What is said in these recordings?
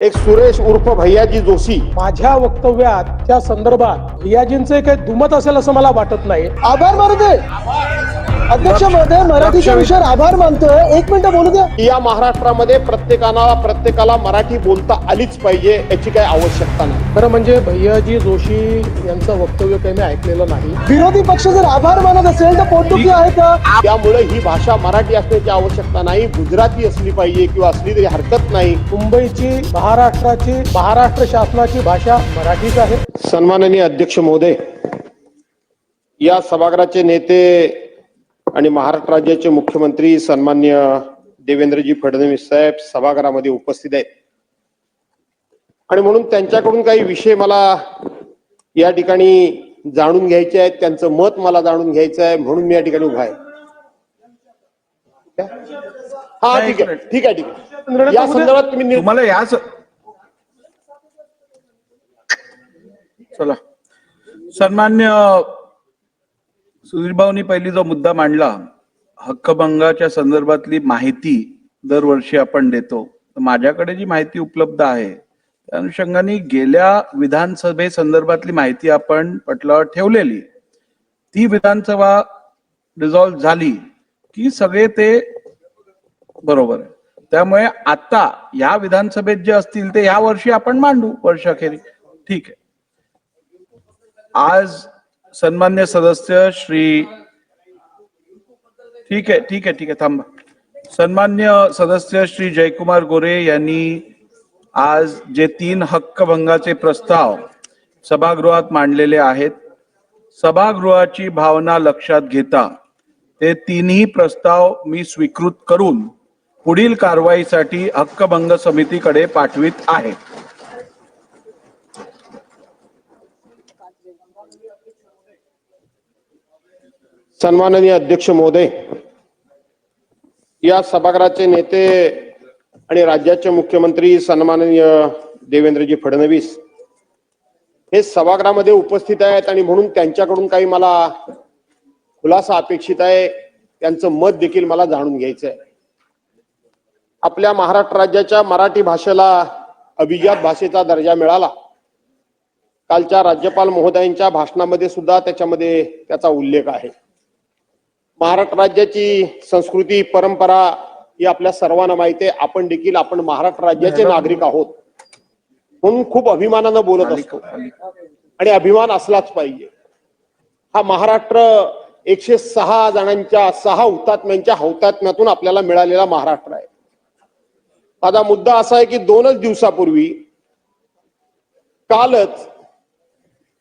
एक सुरेश उर्फ भैयाजी जोशी. माझ्या वक्तव्यात त्या संदर्भात भैयाजींचे काही दुमत असेल असं मला वाटत नाही. आभार मानू दे अध्यक्ष महोदय मराठीच्या विषयावर आभार मानतोय. एक मिनिट बोलू द्या. या महाराष्ट्रामध्ये प्रत्येकाला प्रत्येकाला मराठी बोलता आलीच पाहिजे याची काही आवश्यकता नाही. खरं म्हणजे भैयाजी जोशी यांचं वक्तव्य काही मी ऐकलेलं नाही. विरोधी पक्ष जर आभार मानत असेल तर पोटदुखी आहे का? त्यामुळे ही भाषा मराठी असण्याची आवश्यकता नाही गुजराती असली पाहिजे किंवा असली तरी हरकत नाही. मुंबईची महाराष्ट्राची महाराष्ट्र शासनाची भाषा मराठीच आहे. सन्माननीय अध्यक्ष महोदय या सभागृहाचे नेते आणि महाराष्ट्र राज्याचे मुख्यमंत्री सन्मान्य देवेंद्रजी फडणवीस साहेब सभागृहामध्ये उपस्थित आहेत. आणि म्हणून त्यांच्याकडून काही विषय मला या ठिकाणी जाणून घ्यायचे आहेत. त्यांचं मत मला जाणून घ्यायचं आहे. म्हणून मी या ठिकाणी उभा आहे. हा ठीक आहे. ठीक आहे ठीक आहे. या संदर्भात तुम्ही तुम्हाला याच चला. सन्मान्य सुधीरभाऊनी पहिली जो मुद्दा मांडला हक्कभंगाच्या संदर्भातली माहिती दरवर्षी आपण देतो. तर माझ्याकडे जी माहिती उपलब्ध आहे त्या अनुषंगाने गेल्या विधानसभे संदर्भातली माहिती आपण पटलावर ठेवलेली. ती विधानसभा रिझॉल्व्ह झाली की सगळे ते बरोबर आहे. त्यामुळे आता या विधानसभेत जे असतील ते या वर्षी आपण मांडू वर्षाखेरी. ठीक आहे. आज सन्मान्य सदस्य श्री ठीक आहे ठीक आहे ठीक आहे थांबा. सन्मान्य सदस्य श्री जयकुमार गोरे यांनी आज जे तीन हक्कभंगाचे प्रस्ताव सभागृहात मांडलेले आहेत सभागृहाची भावना लक्षात घेता ते तिन्ही प्रस्ताव मी स्वीकृत करून पुढील कारवाईसाठी हक्कभंग समितीकडे पाठवित आहे. सन्माननीय अध्यक्ष महोदय या सभागृहाचे नेते आणि राज्याचे मुख्यमंत्री सन्माननीय देवेंद्रजी फडणवीस हे सभागृहामध्ये उपस्थित आहेत आणि म्हणून त्यांच्याकडून काही मला खुलासा अपेक्षित आहे त्यांचं मत देखील मला जाणून घ्यायचं आहे. आपल्या महाराष्ट्र राज्याच्या मराठी भाषेला अभिजात भाषेचा दर्जा मिळाला. कालच्या राज्यपाल महोदयांच्या भाषणामध्ये सुद्धा त्याच्यामध्ये त्याचा उल्लेख आहे. महाराष्ट्र राज्याची संस्कृती परंपरा ही आपल्या सर्वांना माहिती आहे. आपण देखील आपण महाराष्ट्र राज्याचे नागरिक आहोत. म्हणून खूप अभिमानानं बोलत असतो. आणि अभिमान असलाच पाहिजे. हा महाराष्ट्र एकशे सहा जणांच्या सहा हुतात्म्यांच्या हौतात्म्यातून आपल्याला मिळालेला महाराष्ट्र आहे. माझा मुद्दा असा आहे की दोनच दिवसापूर्वी कालच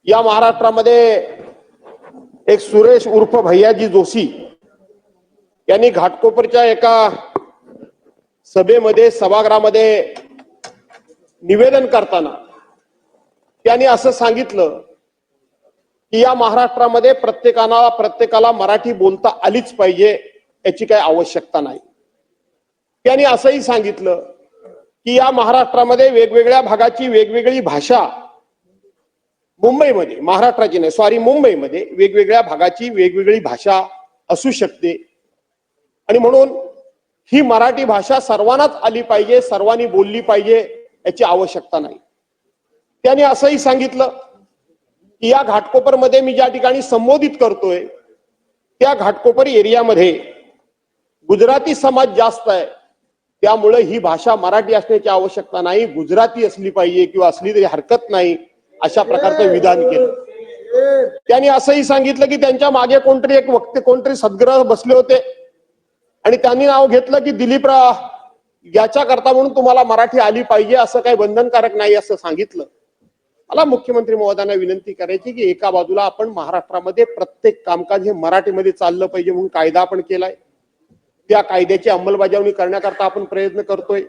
या महाराष्ट्रामध्ये एक सुरेश उर्फ भैयाजी जोशी यांनी घाटकोपरच्या एका सभेमध्ये सभागृहामध्ये निवेदन करताना त्यांनी असं सांगितलं की या महाराष्ट्रामध्ये प्रत्येकाला प्रत्येकाला मराठी बोलता आलीच पाहिजे याची काही आवश्यकता नाही. त्यांनी असंही सांगितलं की या महाराष्ट्रामध्ये वेगवेगळ्या भागाची वेगवेगळी भाषा मुंबईमध्ये महाराष्ट्राची नाही सॉरी मुंबईमध्ये वेगवेगळ्या भागाची वेगवेगळी भाषा असू शकते. आणि म्हणून ही मराठी भाषा सर्वांनाच आली पाहिजे सर्वांनी बोलली पाहिजे याची आवश्यकता नाही. त्याने असंही सांगितलं की या घाटकोपरमध्ये मी ज्या ठिकाणी संबोधित करतोय त्या घाटकोपर एरियामध्ये गुजराती समाज जास्त आहे. त्यामुळे ही भाषा मराठी असण्याची आवश्यकता नाही गुजराती असली पाहिजे किंवा असली तरी हरकत नाही. अशा प्रकारचं विधान केलं. त्यांनी असंही सांगितलं की त्यांच्या मागे कोणतरी एक वक्ते कोणतरी सद्ग्रह बसले होते. आणि त्यांनी नाव घेतलं की दिलीप याच्या करता म्हणून तुम्हाला मराठी आली पाहिजे असं काही बंधनकारक नाही असं सांगितलं. मला मुख्यमंत्री महोदयांना विनंती करायची की एका बाजूला आपण महाराष्ट्रामध्ये प्रत्येक कामकाज हे मराठीमध्ये चाललं पाहिजे म्हणून कायदा आपण केलाय. त्या कायद्याची अंमलबजावणी करण्याकरता आपण प्रयत्न करतोय.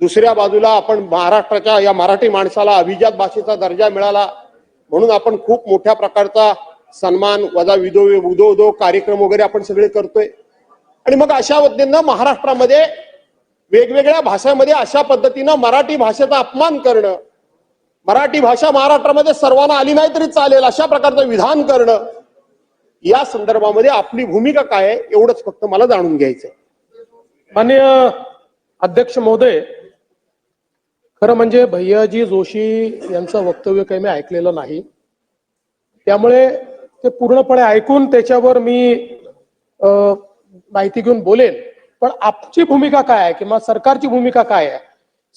दुसऱ्या बाजूला आपण महाराष्ट्राच्या या मराठी माणसाला अभिजात भाषेचा दर्जा मिळाला म्हणून आपण खूप मोठ्या प्रकारचा सन्मान वजा विदो उदो उदो कार्यक्रम वगैरे आपण सगळे करतोय. आणि मग अशा पद्धतीनं महाराष्ट्रामध्ये वेगवेगळ्या भाषांमध्ये अशा पद्धतीनं मराठी भाषेचा अपमान करणं मराठी भाषा महाराष्ट्रामध्ये सर्वांना आली नाही तरी चालेल अशा प्रकारचं विधान करणं या संदर्भामध्ये आपली भूमिका काय आहे एवढंच फक्त मला जाणून घ्यायचंय. माननीय अध्यक्ष महोदय खरं म्हणजे भैयाजी जोशी यांचं वक्तव्य काही मी ऐकलेलं नाही. त्यामुळे ते पूर्णपणे ऐकून त्याच्यावर मी माहिती घेऊन बोलेन. पण आपची भूमिका काय आहे किंवा सरकारची भूमिका काय आहे?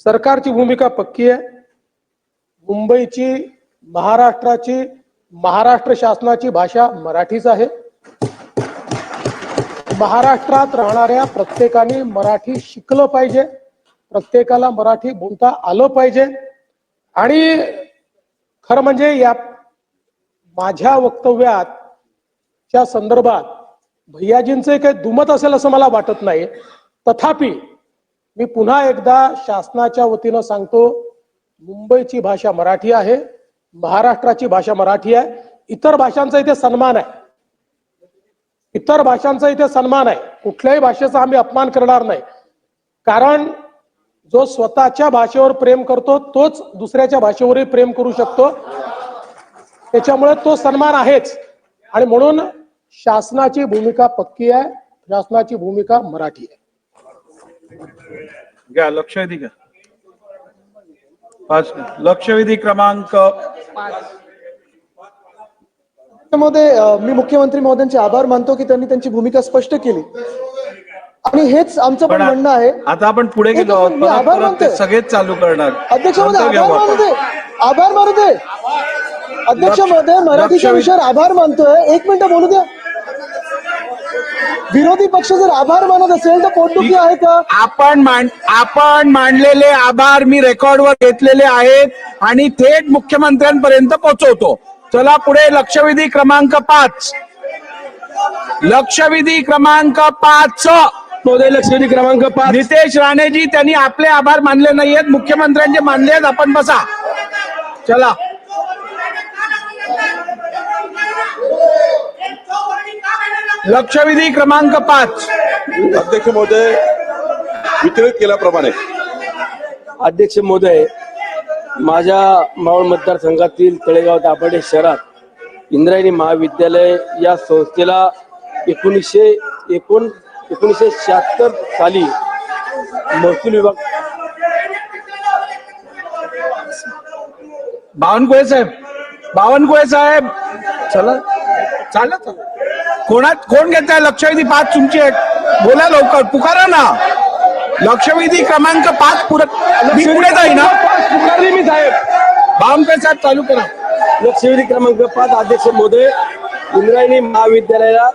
सरकारची भूमिका पक्की आहे. मुंबईची महाराष्ट्राची महाराष्ट्र शासनाची भाषा मराठीच आहे. महाराष्ट्रात राहणाऱ्या प्रत्येकाने मराठी शिकलं पाहिजे. प्रत्येकाला मराठी बोलता आलं पाहिजे. आणि खरं म्हणजे या माझ्या वक्तव्यात च्या संदर्भात भैयाजींचे काही दुमत असेल असं मला वाटत नाही. तथापि मी पुन्हा एकदा शासनाच्या वतीनं सांगतो मुंबईची भाषा मराठी आहे महाराष्ट्राची भाषा मराठी आहे इतर भाषांचा इथे सन्मान आहे. इतर भाषांचा इथे सन्मान आहे. कुठल्याही भाषेचा आम्ही अपमान करणार नाही. कारण जो स्वतःच्या भाषेवर प्रेम करतो तोच दुसऱ्याच्या भाषेवरही प्रेम करू शकतो. त्याच्यामुळे तो सन्मान आहेच. आणि म्हणून शासनाची भूमिका पक्की आहे शासनाची भूमिका मराठी आहे. घ्या लक्षवेधी घ्या. पाच लक्षवेधी क्रमांकमध्ये मी मुख्यमंत्री महोदयांचे आभार मानतो की त्यांनी त्यांची भूमिका स्पष्ट केली. आणि हेच आमचं पण म्हणणं आहे. आता आपण पुढे गेलो आहोत. सगळेच चालू करणार. अध्यक्ष घेऊ आभार. मानते आभार मानते अध्यक्ष महोदय मराठीच्या विषयावर आभार मानतोय. एक मिनिट बोलू द्या. विरोधी पक्ष जर आभार मानत असेल तर पोटदुखी आहे का? आपण मान आपण मांडलेले आभार मी रेकॉर्डवर घेतलेले आहेत आणि थेट मुख्यमंत्र्यांपर्यंत पोहोचवतो. चला पुढे लक्षवेधी क्रमांक पाच. लक्षवेधी क्रमांक पाच. महोदय लक्षवेधी क्रमांक पाच. नितेश राणेजी त्यांनी आपले आभार मानले नाहीयेत. मुख्यमंत्र्यांचे मानले आहेत. आपण बसा. चला. लक्षवेधी क्रमांक पाच. अध्यक्ष महोदय वितरित केल्याप्रमाणे. अध्यक्ष महोदय माझ्या मावळ मतदारसंघातील तळेगाव दाभाडे शहरात इंद्रायणी महाविद्यालय या संस्थेला एकोणीसशे एकोण एकोणीसशे शहात्तर साली महसूल विभाग बावनकुळे साहेब. बावनकुळे साहेब. चला. चालत कोणात कोण घेत आहे? लक्षवेधी पाच तुमची बोला लवकर. पुकारा ना. लक्षवेधी क्रमांक पाच पुरत मी पुढे जाई ना मी साहेब. बावनकुळे साहेब चालू करा. लक्षवेधी क्रमांक पाच अध्यक्ष महोदय. इंद्रायणी महाविद्यालयाला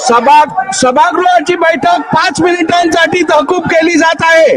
सभा सभागृहाची बैठक पाच मिनिटांसाठी तहकूब केली जात आहे.